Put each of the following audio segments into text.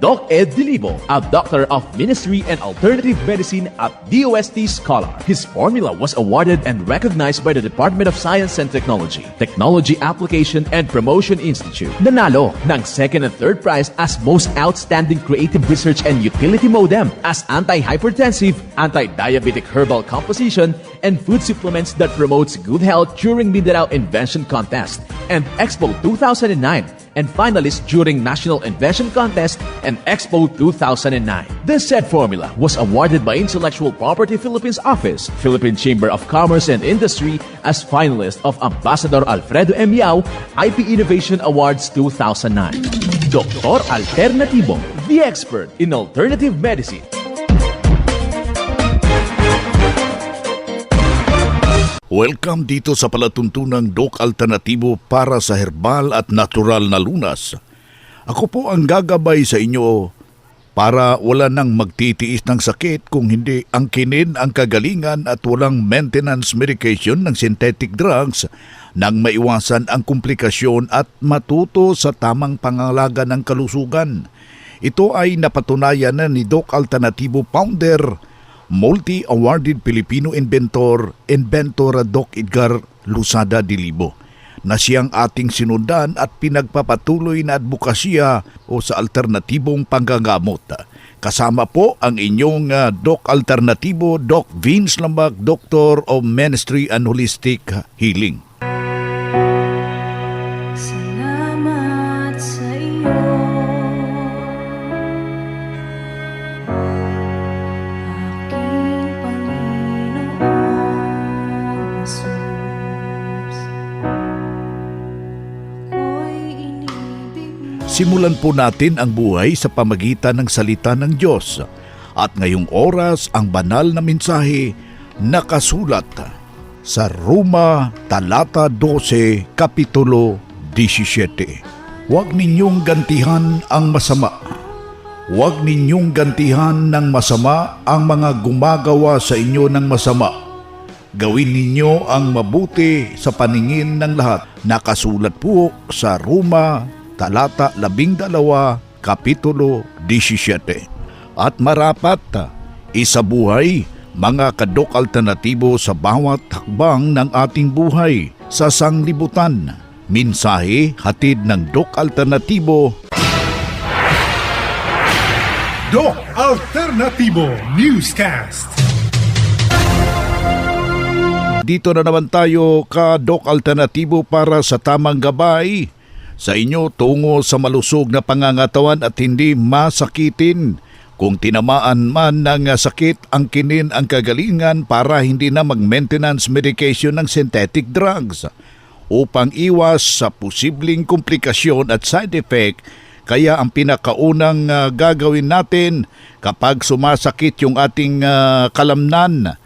Doc Ed Dilibo, a doctor of ministry and alternative medicine at DOST Scholar. His formula was awarded and recognized by the Department of Science and Technology, Technology Application and Promotion Institute. Nanalo ng second and third prize as most outstanding creative research and utility modem as anti-hypertensive, anti-diabetic herbal composition, and food supplements that promotes good health during Mindanao Invention Contest and Expo 2009 and finalist during National Invention Contest and Expo 2009. This said formula was awarded by Intellectual Property Philippines Office, Philippine Chamber of Commerce and Industry as finalist of Ambassador Alfredo M. Yao IP Innovation Awards 2009. Dr. Alternativo, the expert in alternative medicine. Welcome dito sa palatuntunang Doc Alternatibo para sa herbal at natural na lunas. Ako po ang gagabay sa inyo para wala nang magtitiis ng sakit kung hindi ang kinin ang kagalingan at walang maintenance medication ng synthetic drugs nang maiwasan ang komplikasyon at matuto sa tamang pangalaga ng kalusugan. Ito ay napatunayan na ni Doc Alternatibo founder multi-awarded Filipino inventor, inventor Doc Edgar Lusada Dilibo na siyang ating sinundan at pinagpapatuloy na advokasya o sa alternatibong panggagamot. Kasama po ang inyong ah, Doc Alternatibo, Doc Vince Lambag, Doctor of Ministry and Holistic Healing. Simulan po natin ang buhay sa pamagitan ng salita ng Diyos. At ngayong oras ang banal na mensahe nakasulat sa Roma talata 12 kapitulo 17. Huwag ninyong gantihan ang masama. Huwag ninyong gantihan ng masama ang mga gumagawa sa inyo ng masama. Gawin ninyo ang mabuti sa paningin ng lahat. Nakasulat po sa Roma, talata 12, kapitulo 17. At marapat, isabuhay, mga kadok alternatibo sa bawat hakbang ng ating buhay sa sanglibutan. Minsahe hatid ng Dok Alternatibo Doc Alternativo Newscast. Dito na naman tayo ka Dok Alternatibo para sa tamang gabay sa inyo tungo sa malusog na pangangatawan at hindi masakitin. Kung tinamaan man ng sakit ang kinin ang kagalingan para hindi na mag-maintenance medication ng synthetic drugs upang iwas sa posibleng komplikasyon at side effect kaya ang pinakaunang ah, gagawin natin kapag sumasakit yung ating ah, kalamnan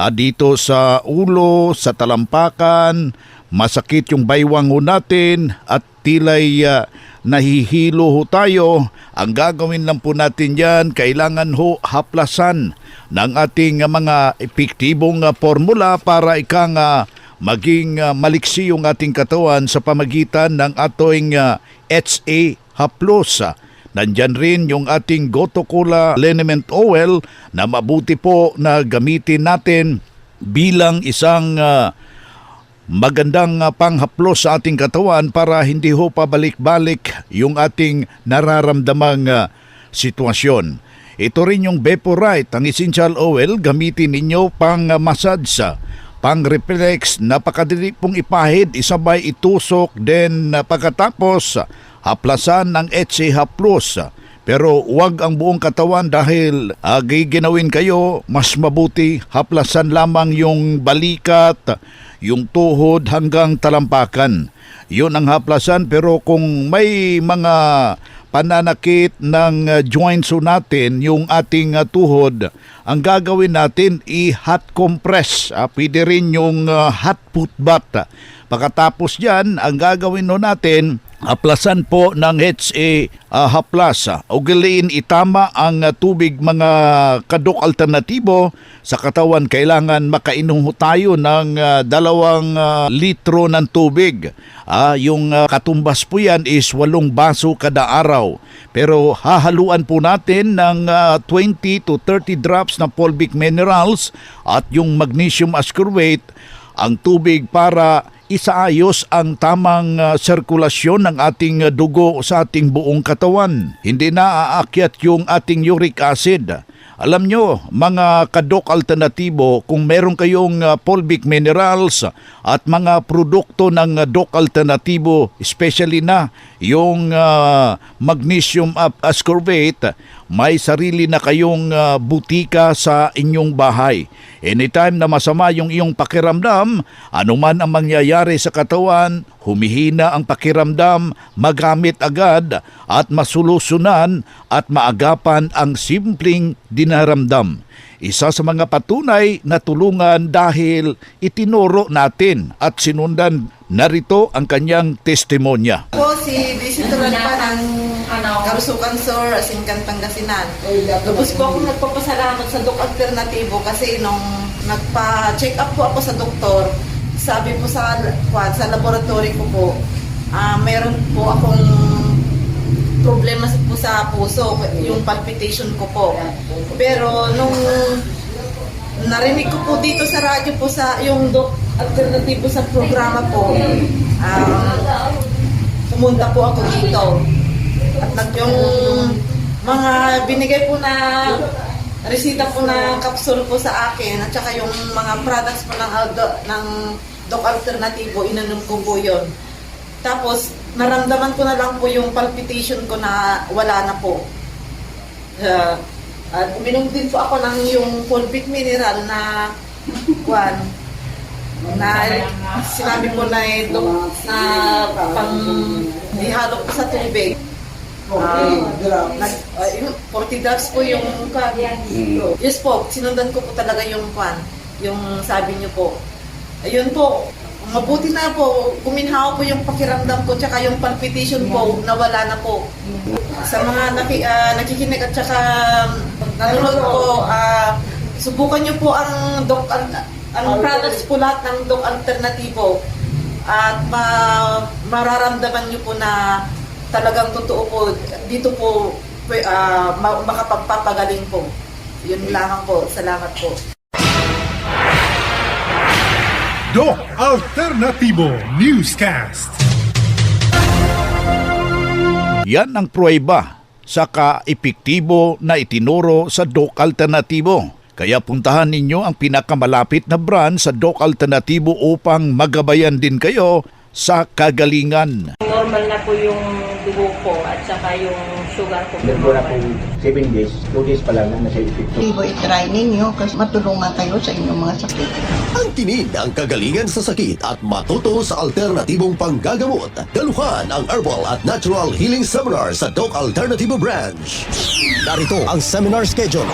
Ah, dito sa ulo, sa talampakan, masakit yung baywang natin at tilay ah, nahihilo ho tayo. Ang gagawin lang po natin yan, kailangan ho haplasan ng ating ah, mga epektibong ah, formula para ikang ah, maging ah, maliksi yung ating katawan sa pamagitan ng ating ah, HA haplos. Nandyan rin yung ating Goto Cola Liniment Oil na mabuti po na gamitin natin bilang isang ah, magandang ah, panghaplos sa ating katawan para hindi ho pabalik-balik yung ating nararamdamang ah, sitwasyon. Ito rin yung Vaporite, ang essential oil, gamitin ninyo pang ah, massage sa pang reflex, napakadali pong ipahid, isabay itusok, then pagkatapos haplasan ng HCH Plus. Pero huwag ang buong katawan dahil uh, giginawin kayo, mas mabuti haplasan lamang yung balikat, yung tuhod hanggang talampakan. Yun ang haplasan pero kung may mga pananakit ng uh, joints natin, yung ating uh, tuhod, ang gagawin natin i-hot compress. Ah, pwede rin yung uh, hot foot bath. Pagkatapos yan, ang gagawin ho natin, Haplasan po ng HA uh, haplas. Ugaliin itama ang uh, tubig mga kadok alternatibo sa katawan. Kailangan makainom tayo ng uh, dalawang uh, litro ng tubig. Ah, yung uh, katumbas po yan is walong baso kada araw. Pero hahaluan po natin ng uh, 20 to 30 drops na fulvic minerals at yung magnesium ascorbate ang tubig para isaayos ang tamang uh, sirkulasyon ng ating uh, dugo sa ating buong katawan. Hindi na aakyat yung ating uric acid. Alam nyo, mga kadok alternatibo, kung meron kayong uh, minerals at mga produkto ng dok alternatibo, especially na yung uh, magnesium ascorbate, may sarili na kayong uh, butika sa inyong bahay. Anytime na masama yung iyong pakiramdam, anuman ang mangyayari sa katawan, humihina ang pakiramdam, magamit agad at masulusunan at maagapan ang simpleng dinaramdam. Isa sa mga patunay na tulungan dahil itinuro natin at sinundan narito ang kanyang testimonya. po si pa ng Karusukan Sur, Asingkan, Pangasinan. Lubos po ako nagpapasalamat sa Doc Alternativo kasi nung nagpa-check up po ako sa doktor, sabi po sa, sa laboratory ko po, ah meron po akong problema po sa puso, yung palpitation ko po. Pero nung narinig ko po dito sa radyo po sa yung Doc Alternativo sa programa po, um, pumunta po ako dito. At nag yung mga binigay po na resita po na kapsul po sa akin at saka yung mga products po ng, ng Doc Alternativo, inanom ko po yun. Tapos, naramdaman ko na lang po yung palpitation ko na wala na po. Uh, at uminom din po ako ng yung fulvic mineral na kwan na sinabi po na ito na pang ihalo ko sa tubig. Um, nag, uh, yung 40 drops po yung kwan. Yes po, sinundan ko po talaga yung kwan, yung sabi niyo po. Ayun po, mabuti na po, kuminhawa po yung pakiramdam ko, tsaka yung palpitation po, nawala na po. Sa mga naki, ah, nakikinig at tsaka nanonood po, ah, subukan niyo po ang doc, ang, ang products po lahat ng doc alternatibo at ma, mararamdaman niyo po na talagang totoo po, dito po ah, ma- makapagpapagaling po. Yun lamang po. Salamat po. Doc Alternativo Newscast. Yan ang pruweba sa kaepektibo na itinuro sa Doc Alternatibo. Kaya puntahan ninyo ang pinakamalapit na brand sa Doc Alternatibo upang magabayan din kayo sa kagalingan. normal na po yung dugo ko at saka yung sugar ko. Nagmula po 7 days, 2 days pa lang na nasa epekto. Tibo i-try ninyo kasi matulungan kayo sa inyong mga sakit. Ang tinid ang kagalingan sa sakit at matuto sa alternatibong panggagamot. Galuhan ang Herbal at Natural Healing Seminar sa Doc Alternativo Branch. Narito ang seminar schedule.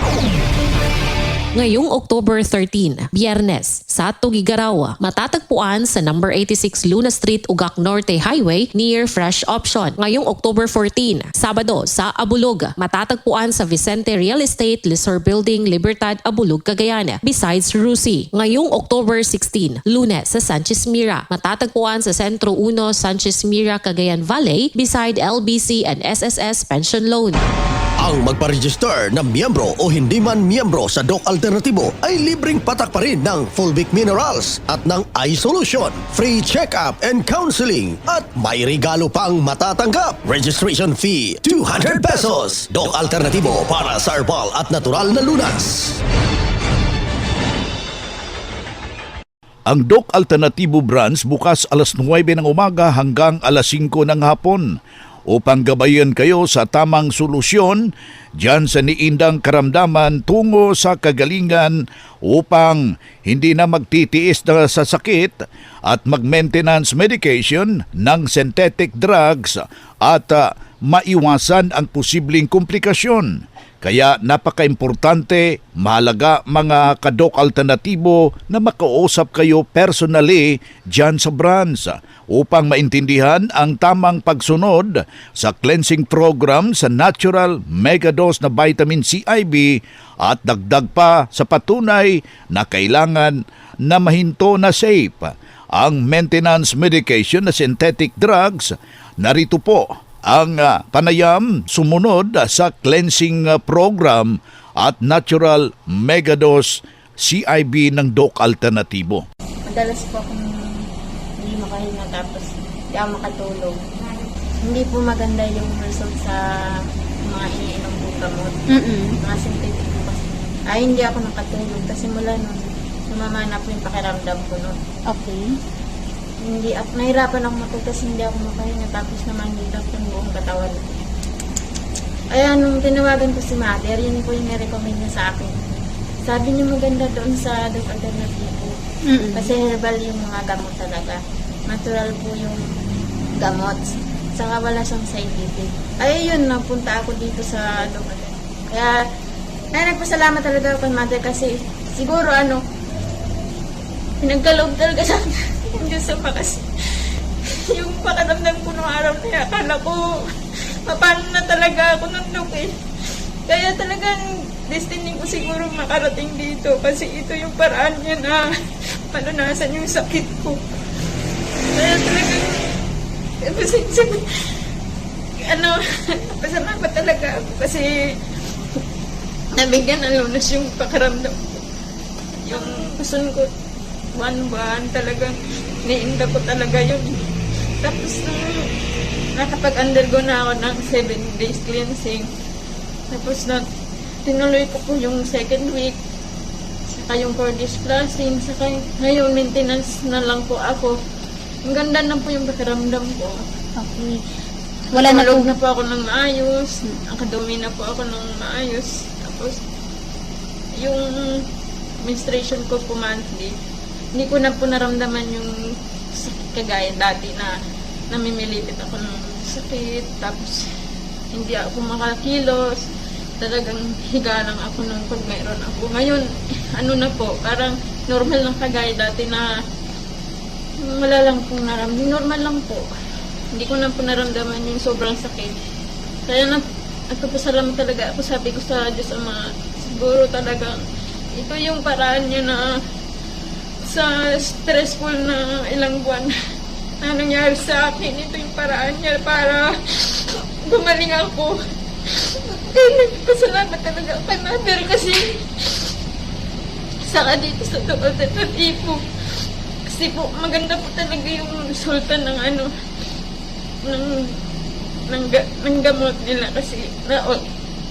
Ngayong October 13, Biyernes, sa Tugigarawa, matatagpuan sa number 86 Luna Street, Ugak Norte Highway near Fresh Option. Ngayong October 14, Sabado, sa Abulog, matatagpuan sa Vicente Real Estate, Lisor Building, Libertad, Abulog, Cagayan, besides Rusi. Ngayong October 16, Lunes, sa Sanchez Mira, matatagpuan sa Sentro 1, Sanchez Mira, Cagayan Valley, beside LBC and SSS Pension Loan. Ang magparegister na miyembro o hindi man miyembro sa Doc Alternatibo ay libreng patak pa rin ng Fulvic Minerals at ng iSolution, free check-up and counseling at may regalo pang matatanggap. Registration fee 200 pesos. Doc Alternatibo para sa herbal at natural na lunas. Ang Doc Alternatibo Branch bukas alas 9 ng umaga hanggang alas 5 ng hapon upang gabayan kayo sa tamang solusyon dyan sa niindang karamdaman tungo sa kagalingan upang hindi na magtitiis na sa sakit at mag-maintenance medication ng synthetic drugs at ah, maiwasan ang posibleng komplikasyon. Kaya napaka-importante, mahalaga mga kadok alternatibo na makausap kayo personally dyan sa branch upang maintindihan ang tamang pagsunod sa cleansing program sa natural megadose na vitamin CIB at dagdag pa sa patunay na kailangan na mahinto na safe ang maintenance medication na synthetic drugs. Narito po ang ah, panayam sumunod sa cleansing ah, program at natural megadose CIB ng Doc Alternatibo. Madalas po akong hindi makahinga tapos hindi ako makatulog. Hindi po maganda yung result sa mga iniinom po gamot. Mga synthetic po kasi. Ay, hindi ako nakatulog kasi mula nun, sumama na po yung pakiramdam ko nun. Okay. Hindi ako, nahirapan ako matulog kasi hindi ako makahinga tapos naman dito yung buong katawan. Kaya nung tinawagan ko si Mother, yun po yung nirecommend niya sa akin. Sabi niya maganda doon sa Dog Alternativo. Mm-mm. Kasi herbal yung mga gamot talaga. Natural po yung gamot. Saka wala siyang side effect. Ay, yun, napunta ako dito sa Dog. Kaya, ay, nagpasalamat talaga ako kay Mother kasi siguro ano, pinagkaloob talaga sa Diyos sa kasi yung pakiramdam ko nung araw na akala ko paano na talaga ako nung look eh. Kaya talagang destiny ko siguro makarating dito kasi ito yung paraan niya na palunasan yung sakit ko. Kaya talagang eh, na. ano, pasalamat talaga ako kasi nabigyan ng lunas yung pakiramdam ko. Yung gusto ko, one-one talagang niinda ko talaga yun. Tapos nung nakapag-undergo na ako ng 7 days cleansing, tapos na tinuloy ko po yung second week, saka yung 4 days saka ngayon maintenance na lang po ako. Ang ganda na po yung pakiramdam ko. Okay. Wala na po. na po ako ng maayos, nakadumi na po ako ng maayos. Tapos, yung menstruation ko po monthly, hindi ko na po naramdaman yung sakit kagaya dati na namimilipit ako ng sakit. Tapos, hindi ako makakilos. Talagang higa lang ako nung pag mayroon ako. Ngayon, ano na po, parang normal lang kagaya dati na wala lang pong naramdaman. Normal lang po. Hindi ko na po naramdaman yung sobrang sakit. Kaya na, nagpapasalamat talaga ako. Sabi ko sa Diyos Ama, siguro talaga ito yung paraan niya na sa stressful na ilang buwan na nangyari sa akin. Ito yung paraan niya para gumaling ako. Kaya nagpasalamat talaga ako kay Mother kasi saka dito sa Doon Alternativo. Kasi po, maganda po talaga yung resulta ng ano, ng, ng, ng gamot nila kasi na, all,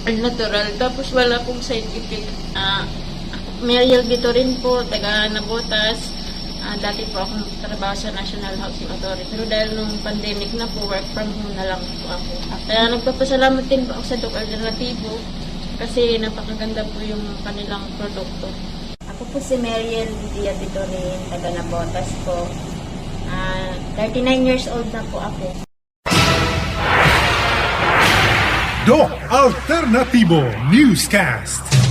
natural. Tapos wala pong effect. Ah, Mariel Gito rin po, taga Nabotas. Ah, dati po akong trabaho sa National Housing Authority. Pero dahil nung pandemic na po, work from home na lang po ako. Kaya nagpapasalamat din po ako sa Doc Alternativo kasi napakaganda po yung kanilang produkto. Ako po si Mariel Lidia Vitorin, taga Nabotas po. Ah, 39 years old na po ako. Doc Alternativo Newscast.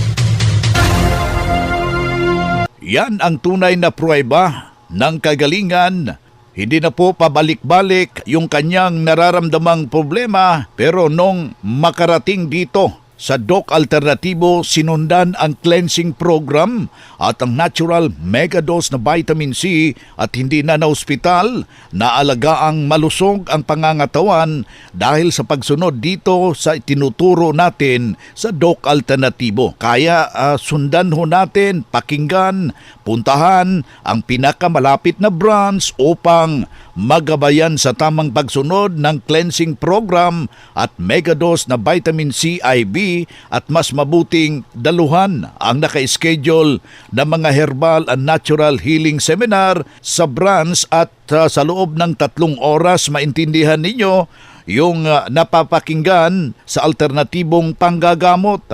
Yan ang tunay na pruweba ng kagalingan. Hindi na po pabalik-balik yung kanyang nararamdamang problema pero nung makarating dito sa Doc Alternatibo sinundan ang cleansing program at ang natural megadose na vitamin C at hindi na na ospital naalaga ang malusog ang pangangatawan dahil sa pagsunod dito sa tinuturo natin sa Doc Alternatibo. Kaya ah, sundan ho natin, pakinggan, puntahan ang pinakamalapit na branch upang magabayan sa tamang pagsunod ng cleansing program at megadose na vitamin C IB at mas mabuting daluhan ang naka-schedule na mga herbal and natural healing seminar sa branch at uh, sa loob ng tatlong oras maintindihan ninyo yung uh, napapakinggan sa alternatibong panggagamot.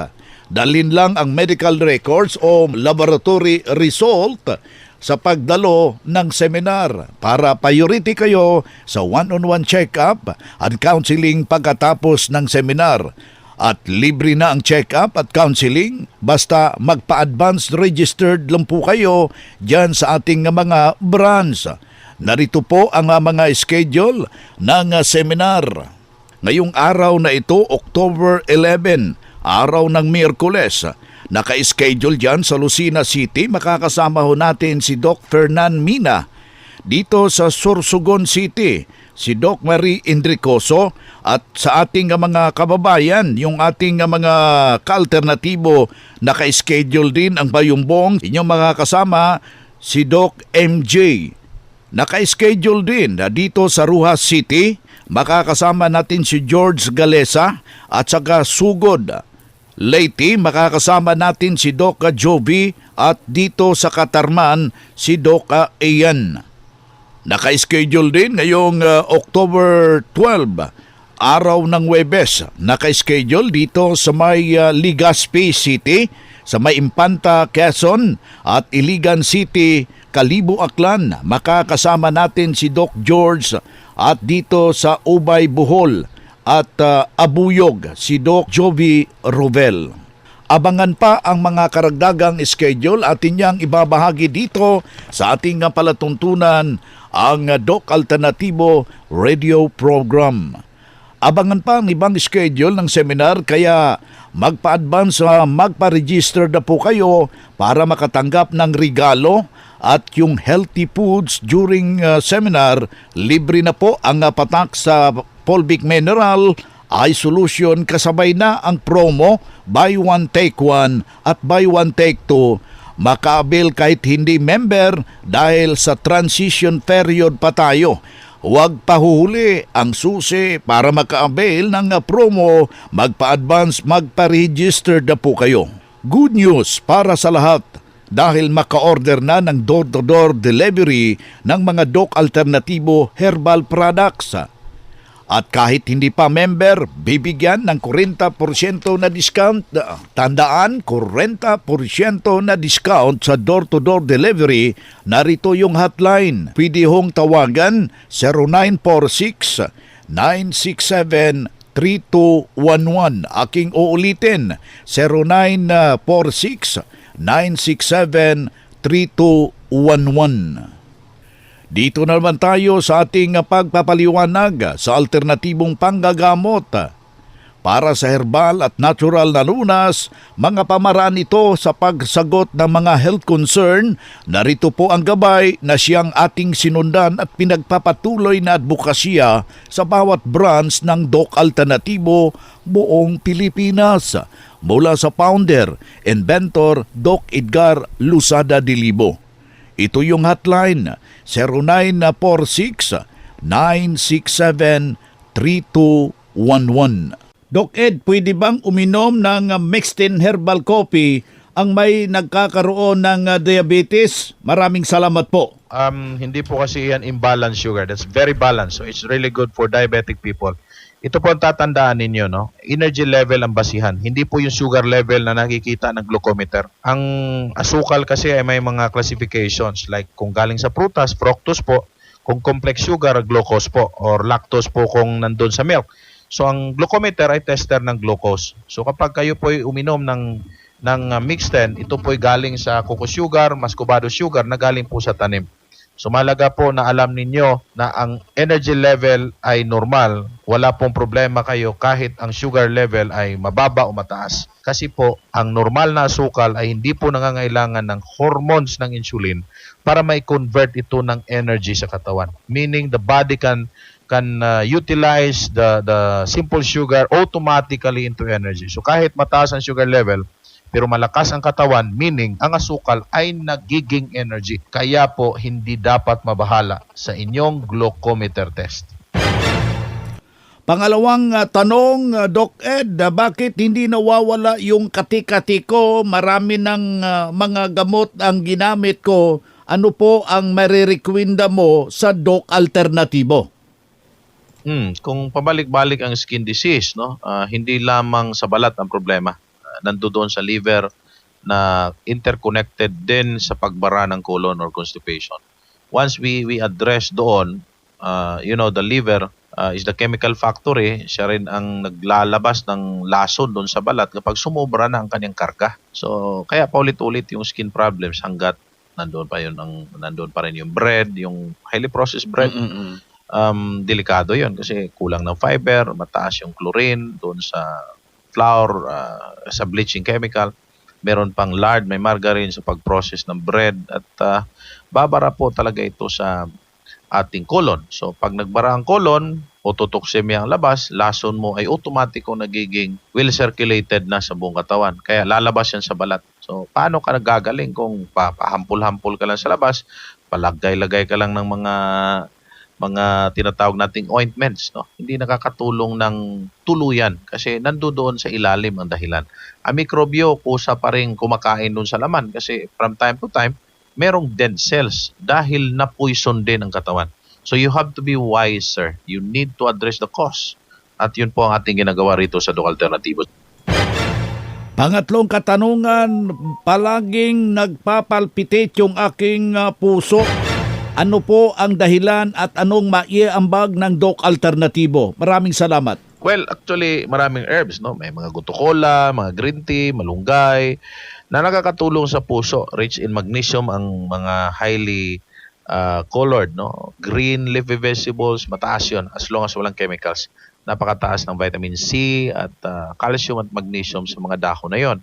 Dalin lang ang medical records o laboratory result sa pagdalo ng seminar para priority kayo sa one-on-one check-up at counseling pagkatapos ng seminar. At libre na ang check-up at counseling basta magpa-advanced registered lang po kayo dyan sa ating mga branch. Narito po ang mga schedule ng seminar. Ngayong araw na ito, October 11, araw ng Miyerkules, naka-schedule dyan sa Lucena City. Makakasama ho natin si Doc Fernan Mina. Dito sa Sorsogon City, si Doc Marie Indricoso at sa ating mga kababayan, yung ating mga ka-alternatibo, naka-schedule din ang Bayumbong. Inyong mga kasama, si Doc MJ. Naka-schedule din dito sa Ruhas City, makakasama natin si George Galesa at saka Sugod. Leyte, makakasama natin si Doc Jovi at dito sa Katarman si Doc Ian. Naka-schedule din ngayong uh, October 12, araw ng Webes. Naka-schedule dito sa may uh, Legazpi City, sa may Impanta, Quezon at Iligan City, Kalibo Aklan. Makakasama natin si Doc George at dito sa Ubay, Bohol at uh, Abuyog si Doc Jovi Rovel. Abangan pa ang mga karagdagang schedule at inyang ibabahagi dito sa ating uh, palatuntunan ang uh, Doc Alternatibo Radio Program. Abangan pa ang ibang schedule ng seminar kaya magpa-advance sa magpa-register na po kayo para makatanggap ng regalo at yung healthy foods during uh, seminar, libre na po ang uh, patak sa Polvic Mineral iSolution kasabay na ang promo buy one take one at buy one take two makaabil kahit hindi member dahil sa transition period pa tayo. Huwag pahuhuli ang susi para maka-avail ng uh, promo, magpa-advance, magpa-register na po kayo. Good news para sa lahat dahil maka-order na ng door-to-door delivery ng mga Doc Alternatibo Herbal Products. At kahit hindi pa member, bibigyan ng 40% na discount. Tandaan, 40% na discount sa door-to-door delivery. Narito yung hotline. Pwede hong tawagan 0946 967 3211. Aking uulitin, 0946 967 3211. Dito na naman tayo sa ating pagpapaliwanag sa alternatibong panggagamot. Para sa herbal at natural na lunas, mga pamaraan ito sa pagsagot ng mga health concern, narito po ang gabay na siyang ating sinundan at pinagpapatuloy na advokasya sa bawat branch ng Doc Alternatibo buong Pilipinas. Mula sa founder, inventor Doc Edgar Lusada Dilibo. Ito yung hotline 0946 967 3211. Doc Ed, pwede bang uminom ng uh, Mixtin Herbal Coffee ang may nagkakaroon ng uh, diabetes? Maraming salamat po. Um, hindi po kasi yan imbalanced sugar. That's very balanced. So it's really good for diabetic people. Ito po ang tatandaan ninyo, no? Energy level ang basihan. Hindi po yung sugar level na nakikita ng glucometer. Ang asukal kasi ay may mga classifications like kung galing sa prutas, fructose po, kung complex sugar, glucose po, or lactose po kung nandun sa milk. So ang glucometer ay tester ng glucose. So kapag kayo po ay uminom ng ng uh, Mixten, ito po ay galing sa cocoa sugar, muscovado sugar na galing po sa tanim. So malaga po na alam ninyo na ang energy level ay normal. Wala pong problema kayo kahit ang sugar level ay mababa o mataas. Kasi po, ang normal na asukal ay hindi po nangangailangan ng hormones ng insulin para mai-convert ito ng energy sa katawan. Meaning the body can can uh, utilize the the simple sugar automatically into energy. So kahit mataas ang sugar level, pero malakas ang katawan, meaning ang asukal ay nagiging energy. Kaya po hindi dapat mabahala sa inyong glucometer test. Pangalawang uh, tanong, uh, Doc Ed, uh, bakit hindi nawawala yung katikatiko? Marami ng uh, mga gamot ang ginamit ko. Ano po ang marirekwenda mo sa Doc Alternatibo? Hmm, kung pabalik-balik ang skin disease, no, ah, hindi lamang sa balat ang problema. Uh, nandoon sa liver, na interconnected din sa pagbara ng colon or constipation. Once we we address doon, uh, you know, the liver uh, is the chemical factory. Siya rin ang naglalabas ng lason doon sa balat kapag sumobra na ang kanyang karga. So, kaya paulit-ulit yung skin problems hanggat nandoon pa yun ang nandoon pa rin yung bread, yung highly processed bread. Um, delikado 'yon kasi kulang ng fiber, mataas yung chlorine doon sa flour, uh, sa bleaching chemical. Meron pang lard, may margarine sa pag-process ng bread at uh, babara po talaga ito sa ating colon. So pag nagbara ang colon, autotoxemia ang labas, lason mo ay automatiko nagiging well circulated na sa buong katawan. Kaya lalabas yan sa balat. So paano ka nagagaling kung papahampol-hampol ka lang sa labas, palagay-lagay ka lang ng mga mga tinatawag nating ointments, no? Hindi nakakatulong ng tuluyan kasi nandoon sa ilalim ang dahilan. Ang mikrobyo kusa pa rin kumakain doon sa laman kasi from time to time merong dead cells dahil na-poison din ang katawan. So you have to be wise, sir. You need to address the cause. At yun po ang ating ginagawa rito sa Doc Alternativo. Pangatlong katanungan, palaging nagpapalpitate yung aking ah, puso. Ano po ang dahilan at anong maiambag ng Doc Alternatibo? Maraming salamat. Well, actually, maraming herbs, no? May mga gutukola, mga green tea, malunggay, na nakakatulong sa puso. Rich in magnesium ang mga highly uh, colored, no? Green leafy vegetables, mataas yun as long as walang chemicals. Napakataas ng vitamin C at uh, calcium at magnesium sa mga dahon na yon.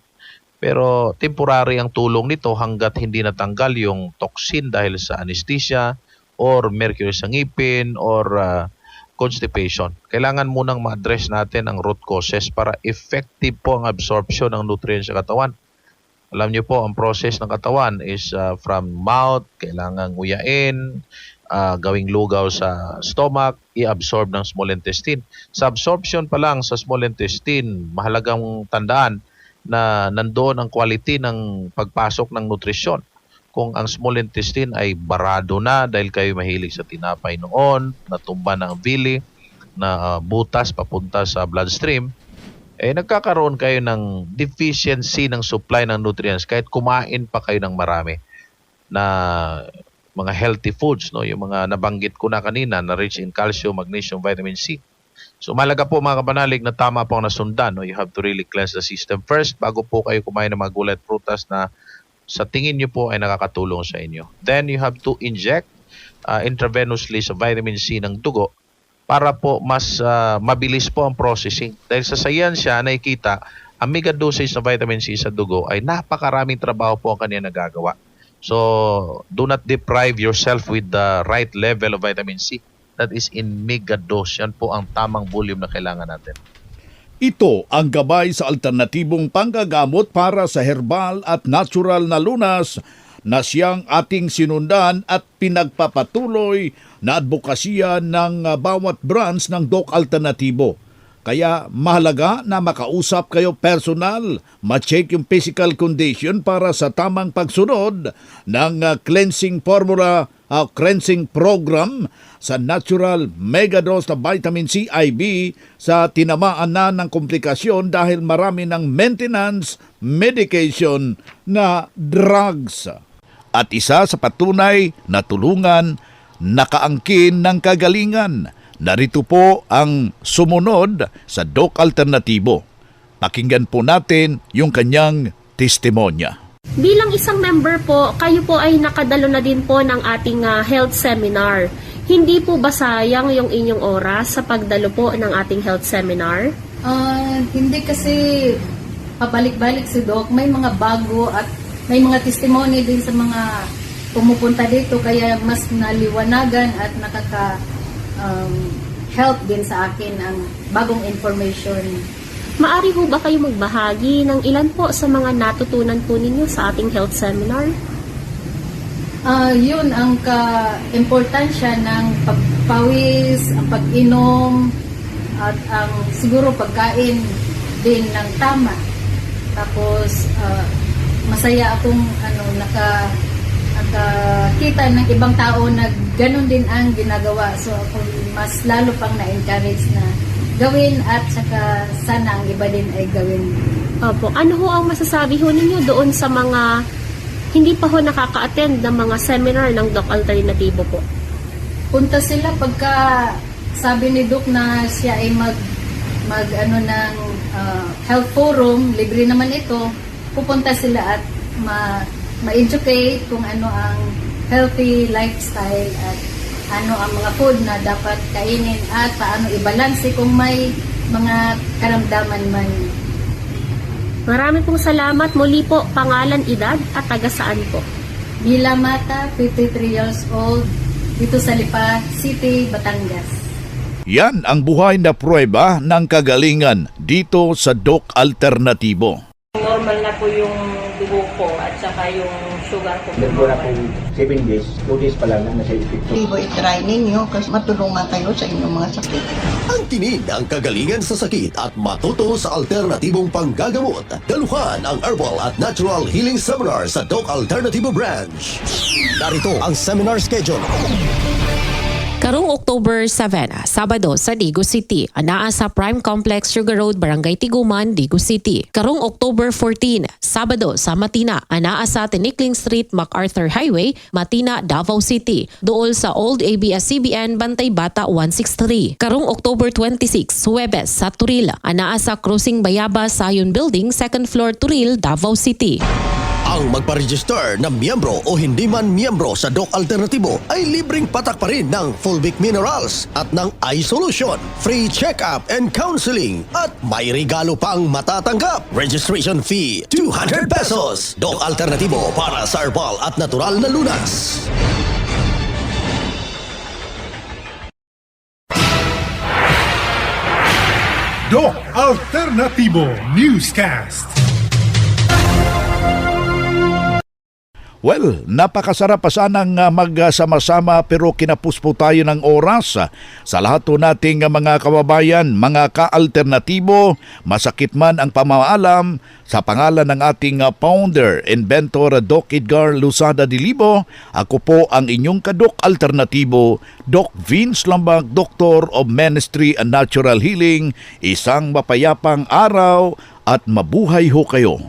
Pero temporary ang tulong nito hanggat hindi natanggal yung toxin dahil sa anesthesia or mercury sa ngipin or uh, constipation. Kailangan munang ma-address natin ang root causes para effective po ang absorption ng nutrients sa katawan. Alam niyo po, ang process ng katawan is uh, from mouth, kailangan nguyain, uh, gawing lugaw sa stomach, i-absorb ng small intestine. Sa absorption pa lang sa small intestine, mahalagang tandaan na nandoon ang quality ng pagpasok ng nutrisyon. Kung ang small intestine ay barado na dahil kayo mahilig sa tinapay noon, natumba ng villi, na uh, butas papunta sa bloodstream, eh nagkakaroon kayo ng deficiency ng supply ng nutrients kahit kumain pa kayo ng marami na mga healthy foods, no? yung mga nabanggit ko na kanina na rich in calcium, magnesium, vitamin C. So malaga po mga kapanalig na tama po ang nasundan. No? You have to really cleanse the system first bago po kayo kumain ng mga gulay prutas na sa tingin nyo po ay nakakatulong sa inyo. Then you have to inject uh, intravenously sa vitamin C ng dugo para po mas uh, mabilis po ang processing. Dahil sa science nakikita ang mega dosage ng vitamin C sa dugo ay napakaraming trabaho po ang kanya nagagawa. So, do not deprive yourself with the right level of vitamin C. That is in mega dose. Yan po ang tamang volume na kailangan natin. Ito ang gabay sa alternatibong panggagamot para sa herbal at natural na lunas na siyang ating sinundan at pinagpapatuloy na advokasya ng uh, bawat branch ng Doc Alternatibo. Kaya mahalaga na makausap kayo personal, ma-check yung physical condition para sa tamang pagsunod ng uh, cleansing formula uh, cleansing program sa natural megadose na vitamin C IB sa tinamaan na ng komplikasyon dahil marami ng maintenance medication na drugs. At isa sa patunay na tulungan nakaangkin ng kagalingan. Narito po ang sumunod sa Doc Alternatibo. Pakinggan po natin yung kanyang testimonya. Bilang isang member po, kayo po ay nakadalo na din po ng ating ah, health seminar. Hindi po ba sayang yung inyong oras sa pagdalo po ng ating health seminar? Ah, hindi kasi pabalik-balik si Doc. May mga bago at may mga testimony din sa mga pumupunta dito kaya mas naliwanagan at nakaka um, help din sa akin ang bagong information. Maari ho ba kayo magbahagi ng ilan po sa mga natutunan po ninyo sa ating health seminar? Ah, yun ang ka-importansya ng pagpawis, ang pag-inom, at ang siguro pagkain din ng tama. Tapos ah, masaya akong ano naka nakakita ng ibang tao na ganun din ang ginagawa. So ako mas lalo pang na-encourage na gawin at saka sana ang iba din ay gawin Opo. Ano ho ang masasabi ho ninyo doon sa mga hindi pa ho nakaka-attend ng mga seminar ng Doc Alternativo po? Punta sila pagka sabi ni Doc na siya ay mag mag ano ng ah, health forum, libre naman ito. Pupunta sila at ma ma-educate kung ano ang healthy lifestyle at ano ang mga food na dapat kainin at paano i-balance kung may mga karamdaman man. Marami pong salamat. Muli po, pangalan, edad at taga saan po? Mila Mata, 53 years old, dito sa Lipa City, Batangas. Yan ang buhay na prueba ng kagalingan dito sa Doc Alternatibo. Normal na po yung dugo ko at saka yung sugar ko. Meron po na po 7 days, 2 days pa lang na nasa epekto. Tibo i-try ninyo kasi matulungan kayo sa inyong mga sakit. Ang tinid ang kagalingan sa sakit at matuto sa alternatibong panggagamot. Daluhan ang Herbal at Natural Healing Seminar sa Doc Alternativo Branch. Narito ang seminar schedule. Karong October 7, Sabado sa Digo City, anaa sa Prime Complex Sugar Road, Barangay Tiguman, Digo City. Karong October 14, Sabado sa Matina, anaa sa Tinikling Street, MacArthur Highway, Matina, Davao City. Dool sa Old ABS-CBN, Bantay Bata 163. Karong October 26, Huwebes sa Turil, anaa sa Cruising Bayabas, Sayon Building, 2nd floor, Turil, Davao City. Ang magpa-register na miyembro o hindi man miyembro sa Doc Alternatibo ay libreng patak pa rin ng Fulvic Minerals at ng iSolution, free check-up and counseling at may regalo pang matatanggap. Registration fee 200 pesos. Doc Alternatibo para sa herbal at natural na lunas. Doc Alternativo Newscast. Well, napakasarap pa sanang ah, magsama-sama pero kinapos po tayo ng oras. Sa lahat po nating ah, mga kababayan, mga ka-alternatibo, masakit man ang pamaalam, sa pangalan ng ating ah, founder, inventor Doc Edgar Lusada Dilibo, ako po ang inyong kadok alternatibo, Doc Vince Lambag, Doctor of Ministry and Natural Healing. Isang mapayapang araw at mabuhay ho kayo.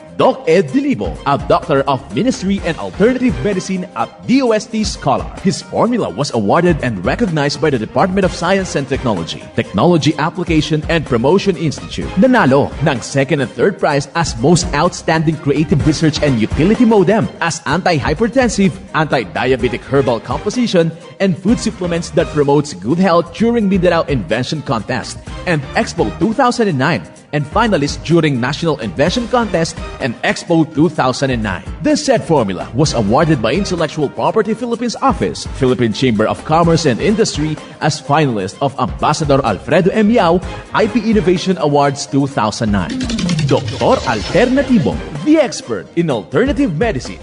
Doc Ed Dilibo, a doctor of ministry and alternative medicine at DOST Scholar. His formula was awarded and recognized by the Department of Science and Technology, Technology Application and Promotion Institute. Nanalo ng second and third prize as Most Outstanding Creative Research and Utility Modem as anti-hypertensive, anti-diabetic herbal composition, and food supplements that promotes good health during Mindanao Invention Contest and Expo 2009 and finalist during National Invention Contest and Expo 2009. This said formula was awarded by Intellectual Property Philippines Office, Philippine Chamber of Commerce and Industry as finalist of Ambassador Alfredo M. Yao IP Innovation Awards 2009. Dr. Alternativo, the expert in alternative medicine.